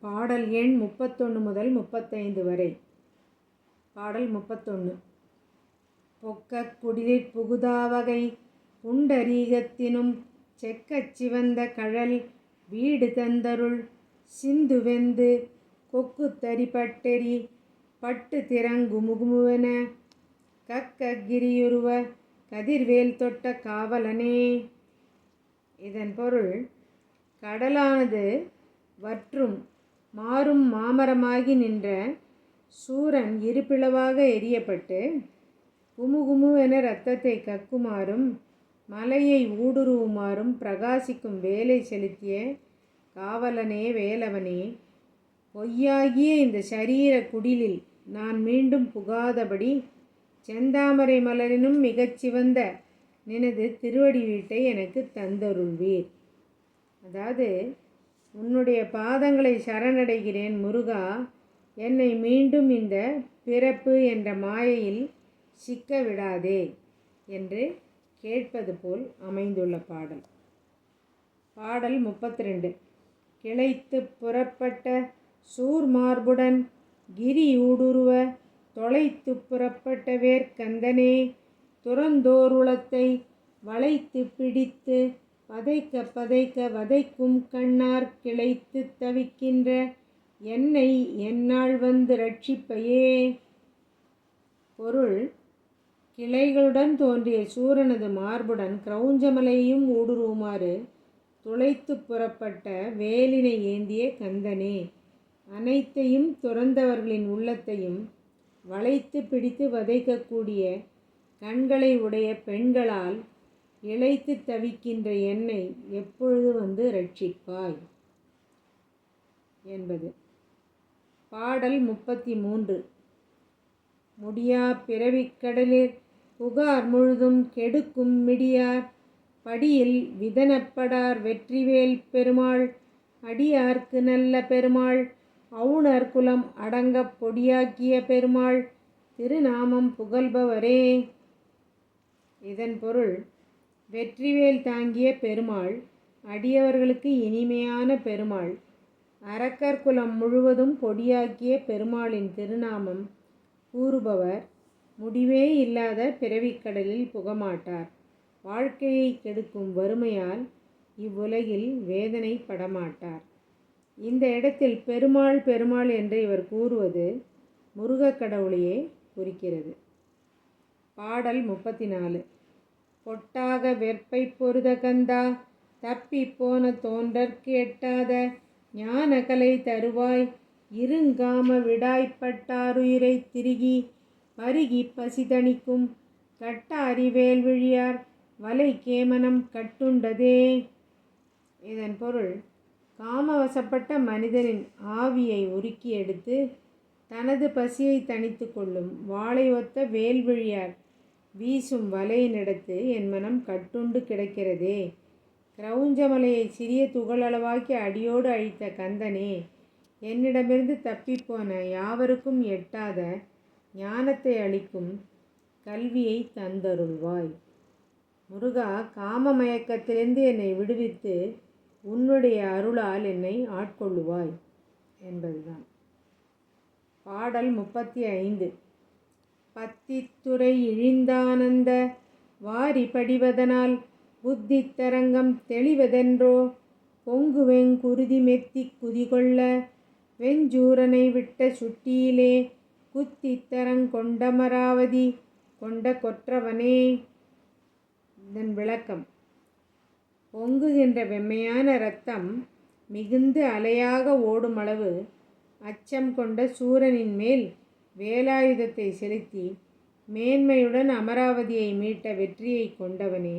பாடல் எண் முப்பத்தொன்று முதல் முப்பத்தைந்து வரை. பாடல் முப்பத்தொன்று பொக்கக் குடிலிற் புகுதாவகை புண்டரீகத்தினும் செக்கச் சிவந்த கழல் வீடு தந்தருள் சிந்து வெந்து கொக்கு தரிபட்டெரி பட்டு திறங்குமுகுமுவென கக்க கிரியுருவ கதிர்வேல் தொட்ட காவலனே. இதன் பொருள் கடலானது வற்றும் மாறும் மாமரமாகி நின்ற சூரன் இருபிளவாக எரியப்பட்டு குமுகுமு என இரத்தத்தை கக்குமாறும் மலையை ஊடுருவுமாறும் பிரகாசிக்கும் வேலை செலுத்திய காவலனே வேலவனே பொய்யாகிய இந்த சரீர குடிலில் நான் மீண்டும் புகாதபடி செந்தாமரை மலரினும் மிகச் சிவந்த நினது திருவடி வீட்டை எனக்கு தந்தருள்வீர். அதாவது உன்னுடைய பாதங்களை சரணடைகிறேன் முருகா. என்னை மீண்டும் இந்த பிறப்பு என்ற மாயையில் சிக்க விடாதே என்று கேட்பது போல் அமைந்துள்ள பாடல். பாடல் முப்பத்தி ரெண்டு கிளைத்து புறப்பட்ட சூர்மார்புடன் கிரி ஊடுருவ தொலைத்து புறப்பட்ட வேர்க்கந்தனே துறந்தோருளத்தை வளைத்து பிடித்து பதைக்க பதைக்க வதைக்கும் கண்ணார் கிளைத்து தவிக்கின்ற என்னை என்னால் வந்து ரட்சிப்பையே. பொருள் கிளைகளுடன் தோன்றிய சூரனது மார்புடன் கிரௌஞ்சமலையும் ஊடுருவுமாறு துளைத்து புறப்பட்ட வேலினை ஏந்திய கந்தனே. அனைத்தையும் துறந்தவர்களின் உள்ளத்தையும் வளைத்து பிடித்து வதைக்கக்கூடிய கண்களை உடைய பெண்களால் இழைத்து தவிக்கின்ற என்னை எப்பொழுது வந்து ரட்சிப்பாய் என்பது. பாடல் முப்பத்தி மூன்று முடியா பிறவிக்கடலில் புகார் முழுதும் கெடுக்கும் மிடியார் படியில் விதனப்படார் வெற்றிவேல் பெருமாள் அடியார்க்கு நல்ல பெருமாள் அவுணர் குலம் அடங்கப் பொடியாக்கிய பெருமாள் திருநாமம் புகழ்பவரே. இதன் பொருள் வெற்றிவேல் தாங்கிய பெருமாள் அடியவர்களுக்கு இனிமையான பெருமாள் அரக்கர் குலம் முழுவதும் பொடியாக்கிய பெருமாளின் திருநாமம் கூறுபவர் முடிவே இல்லாத பிறவிக்கடலில் புகமாட்டார். வாழ்க்கையை கெடுக்கும் வறுமையால் இவ்வுலகில் வேதனை படமாட்டார். இந்த இடத்தில் பெருமாள் பெருமாள் என்று இவர் கூறுவது முருகக் கடவுளையே குறிக்கிறது. பாடல் முப்பத்தி நாலு பொட்டாக வெற்பை பொருத கந்தா தப்பி போன தோன்றற்கு எட்டாத ஞான கலை தருவாய் இருங்காம விடாய்ப்பட்டாருயிரை திருகி பருகி பசிதணிக்கும் கட்டாரி வேல்விழியார் வலை கேமனம் கட்டுண்டதே. இதன் பொருள் காமவசப்பட்ட மனிதனின் ஆவியை உருக்கி எடுத்து தனது பசியை தணித்து கொள்ளும் வாளை ஒத்த வேல்விழியார் வீசும் வலையினிடத்து என் மனம் கட்டுண்டு கிடக்கிறதே. கிரௌஞ்சமலையை சிறிய துகளளவாக்கி அடியோடு அழித்த கந்தனே என்னிடமிருந்து தப்பிப்போன யாவருக்கும் எட்டாத ஞானத்தை அளிக்கும் கல்வியை தந்தருள்வாய். முருகா காம மயக்கத்திலிருந்து என்னை விடுவித்து உன்னுடைய அருளால் என்னை ஆட்கொள்ளுவாய் என்பதுதான். பாடல் முப்பத்தி ஐந்து. பத்தித்துறை இழிந்தானந்த வாரி படிவதனால் புத்தி தரங்கம் தெளிவதென்றோ பொங்குவெங்குருதி மெத்தி குதிகொள்ள வெஞ்சூரனை விட்ட சுட்டியிலே குத்தி தரங்கொண்டமராவதி கொண்ட கொற்றவனே. இதன் விளக்கம். பொங்குகின்ற வெம்மையான இரத்தம் மிகுந்து அலையாக ஓடுமளவு அச்சம் கொண்ட சூரனின் மேல் வேலாயுதத்தை செலுத்தி மேன்மையுடன் அமராவதியை மீட்ட வெற்றியை கொண்டவனே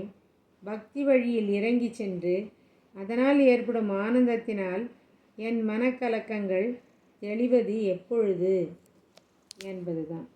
பக்தி வழியில் இறங்கி சென்று அதனால் ஏற்படும் ஆனந்தத்தினால் என் மனக்கலக்கங்கள் தெளிவது எப்பொழுது? என்பதுதான்.